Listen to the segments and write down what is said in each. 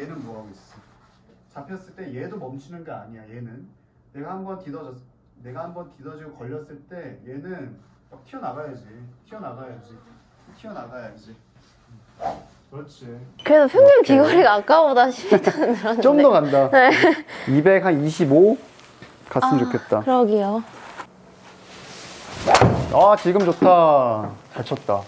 얘는 뭐 하고 있어? 잡혔을 때 얘도 멈추는 게 아니야. 얘는 내가 한번 디뎌졌, 내가 한번 디뎌지고 걸렸을 때 얘는 막 튀어나가야지. 튀어나가야지. 튀어나가야지. 그렇지. 그래도 평균 오케이. 비거리가 아까보다 10m는 늘었는데. 좀 더 간다. 네. 200 한 25 갔으면 아, 좋겠다. 그러게요. 아 지금 좋다. 잘 쳤다.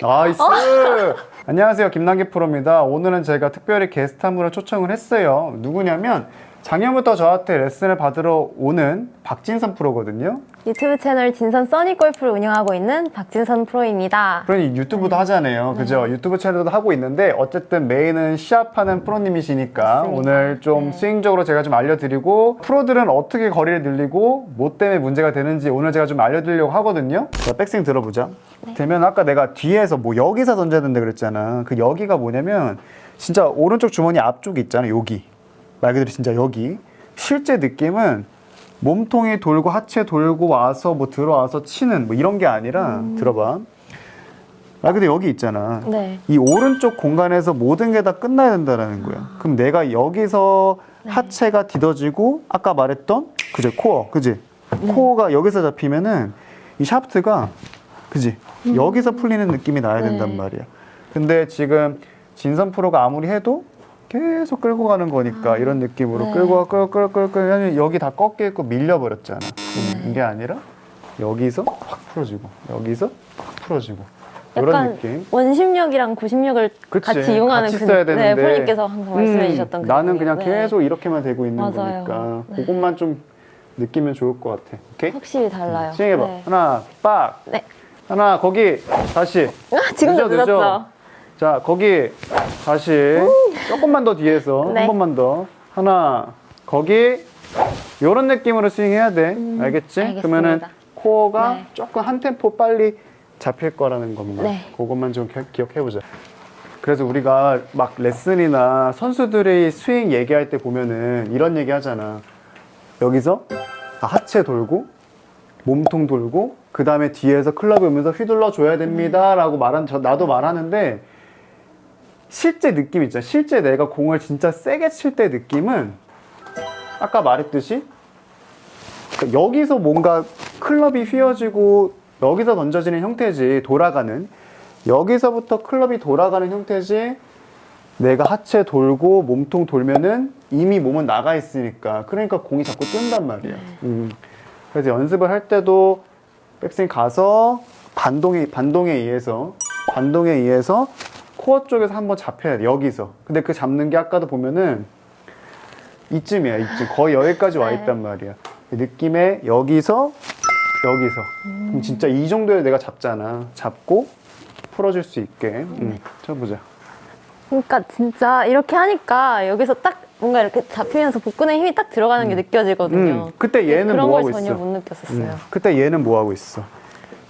나이스. 안녕하세요 김남기 프로입니다. 오늘은 제가 특별히 게스트 한 분을 초청을 했어요. 누구냐면 작년부터 저한테 레슨을 받으러 오는 박진선 프로거든요. 유튜브 채널 진선 써니 골프를 운영하고 있는 박진선 프로입니다. 프로님 유튜브도 하잖아요. 그죠? 유튜브 채널도 하고 있는데 어쨌든 메인은 시합하는 프로님이시니까 맞습니다. 오늘 좀 네. 스윙적으로 제가 좀 알려드리고 프로들은 어떻게 거리를 늘리고 뭐 때문에 문제가 되는지 오늘 제가 좀 알려드리려고 하거든요. 자, 백스윙 들어보자. 되면 아까 내가 뒤에서 뭐 여기서 던져야 된다 그랬잖아. 그 여기가 뭐냐면 진짜 오른쪽 주머니 앞쪽에 있잖아. 여기. 말 그대로 진짜 여기. 실제 느낌은 몸통이 돌고 하체 돌고 와서 뭐 들어와서 치는 뭐 이런 게 아니라 들어봐. 아 근데 여기 있잖아. 네. 이 오른쪽 공간에서 모든 게 다 끝나야 된다라는 거야. 그럼 내가 여기서 하체가 디뎌지고 아까 말했던 그제 코어, 그지? 코어가 여기서 잡히면은 이 샤프트가 그지? 여기서 풀리는 느낌이 나야 된단 네. 말이야. 근데 지금 진선 프로가 아무리 해도 계속 끌고 가는 거니까 이런 느낌으로 네. 끌고 가, 끌고 끌고 끌고 끌고 여기 다 꺾여 있고 밀려버렸잖아. 네. 이게 아니라 여기서 확 풀어지고 여기서 확 풀어지고 이런 느낌. 원심력이랑 구심력을 그치. 같이 이용하는 같이 그, 써야 네, 되는데. 프로님께서 항상 말씀해 음, 주셨던 그 나는. 그냥 네. 계속 이렇게만 되고 있는 맞아요. 거니까 네. 그것만 좀 느끼면 좋을 것 같아. 오케이? 확실히 달라요. 시행해봐. 네. 하나, 빡. 네. 하나, 거기 다시. 아, 지금도. 늦었죠? 자, 거기 다시. 조금만 더 뒤에서 네. 한 번만 더. 하나, 거기. 요런 느낌으로 스윙해야 돼. 음, 알겠지? 알겠습니다. 그러면은 코어가 네. 조금 한 템포 빨리 잡힐 거라는 겁니다. 네. 그것만 좀 기- 기억해보자. 그래서 우리가 막 레슨이나 선수들의 스윙 얘기할 때 보면은 이런 얘기 하잖아. 여기서 아, 하체 돌고 몸통 돌고 그 다음에 뒤에서 클럽이 오면서 휘둘러 줘야 됩니다라고 말한 저 나도 말하는데 실제 느낌 있잖아. 실제 내가 공을 진짜 세게 칠 때 느낌은 아까 말했듯이 그러니까 여기서 뭔가 클럽이 휘어지고 여기서 던져지는 형태지 돌아가는 여기서부터 클럽이 돌아가는 형태지 내가 하체 돌고 몸통 돌면은 이미 몸은 나가 있으니까 그러니까 공이 자꾸 뜬단 말이야. 음. 그래서 연습을 할 때도 백스윙 가서 반동에 반동에 의해서 반동에 의해서 코어 쪽에서 한번 잡혀야 돼 여기서. 근데 그 잡는 게 아까도 보면은 이쯤이야 이쯤 거의 여기까지 와 네. 있단 말이야. 그 느낌에 여기서 여기서 그럼 진짜 이 정도에 내가 잡잖아. 잡고 풀어줄 수 있게. 음. 쳐보자. 그러니까 진짜 이렇게 하니까 여기서 딱 뭔가 이렇게 잡히면서 복근에 힘이 딱 들어가는 게 느껴지거든요. 음, 그때 얘는 그런 뭐걸 하고 전혀 있어? 못 느꼈었어요. 음, 그때 얘는 뭐 하고 있어?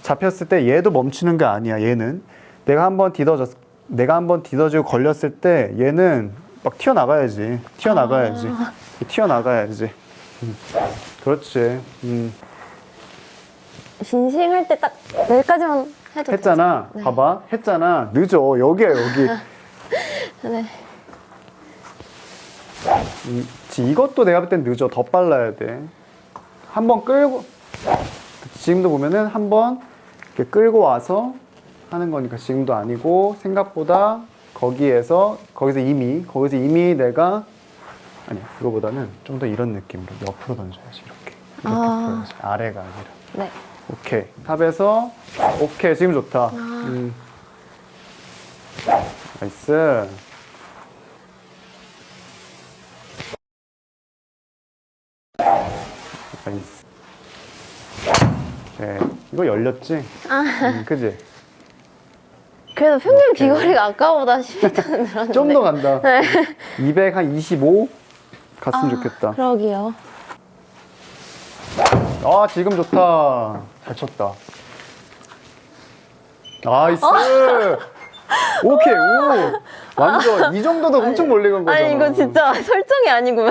잡혔을 때 얘도 멈추는 게 아니야. 얘는 내가 한번 디뎌졌, 내가 한번 디뎌지고 걸렸을 때 얘는 막 튀어나가야지. 튀어나가야지. 아. 튀어나가야지. 음, 그렇지. 음, 빈싱 할 때 딱 여기까지만 해도 했잖아. 네. 봐봐. 했잖아. 늦어. 여기야 여기. 되죠? 네. 음, 지- 이것도 내가 볼 땐 늦어. 더 빨라야 돼. 한번 끌고 지금도 보면은 한번 이렇게 끌고 와서 하는 거니까 지금도 아니고 생각보다 거기에서 거기서 이미 거기서 이미 내가 아니 그거보다는 좀 더 이런 느낌으로 옆으로 던져야지 이렇게 이렇게 아. 풀어야지 아래가 아니라 네. 오케이 탑에서 오케이 지금 좋다 아. 음. 나이스 나이스 네 이거 열렸지? 아. 음, 그지? 그래도 평균 오케이. 비거리가 아까보다 10m는 늘었는데. 좀 더 간다 네. 200 한 25 갔으면 아, 좋겠다 그러게요. 아 지금 좋다 잘 쳤다 나이스 어? 오케이 오 완전 이 정도도 엄청 멀리 간 거잖아 아니 이거 진짜 설정이 아니고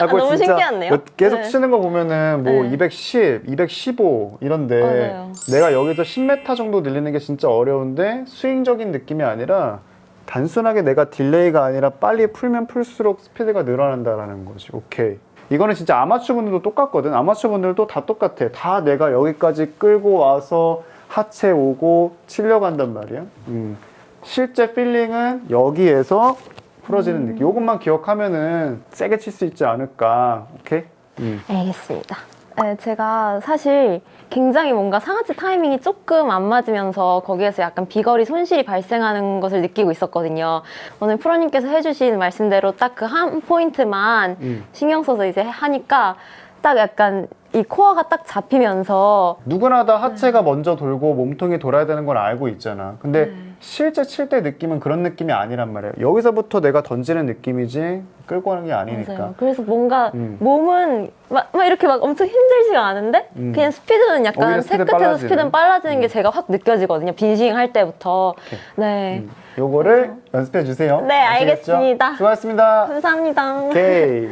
아, 그거 너무 진짜 신기하네요. 몇- 계속 네. 치는 거 보면은 뭐 네. 210, 215 이런데 맞아요. 내가 여기서 10m 정도 늘리는 게 진짜 어려운데 스윙적인 느낌이 아니라 단순하게 내가 딜레이가 아니라 빨리 풀면 풀수록 스피드가 늘어난다라는 거지. 오케이. 이거는 진짜 아마추어 분들도 똑같거든. 아마추어 분들도 다 똑같아. 다 내가 여기까지 끌고 와서 하체 오고 치려고 한단 말이야. 음. 실제 필링은 여기에서 풀어지는 느낌. 이것만 기억하면은 세게 칠 수 있지 않을까. 오케이? 음. 알겠습니다. 네, 제가 사실 굉장히 뭔가 상하체 타이밍이 조금 안 맞으면서 거기에서 약간 비거리 손실이 발생하는 것을 느끼고 있었거든요. 오늘 프로님께서 해주신 말씀대로 딱 그 한 포인트만 음. 신경 써서 이제 하니까 딱 약간 이 코어가 딱 잡히면서 누구나 다 하체가 먼저 돌고 몸통이 돌아야 되는 건 알고 있잖아. 근데 네. 실제 칠 때 느낌은 그런 느낌이 아니란 말이야. 여기서부터 내가 던지는 느낌이지 끌고 하는 게 아니니까. 맞아요. 그래서 뭔가 음. 몸은 막, 막 이렇게 막 엄청 힘들지가 않은데 음. 그냥 스피드는 오히려 약간 스피드 색 끝에서 빨라지는. 스피드는 빨라지는 게 음. 제가 확 느껴지거든요. 빈싱 할 때부터. 네. 음. 요거를 연습해 주세요. 네, 아시겠죠? 알겠습니다. 수고하셨습니다. 감사합니다. 오케이.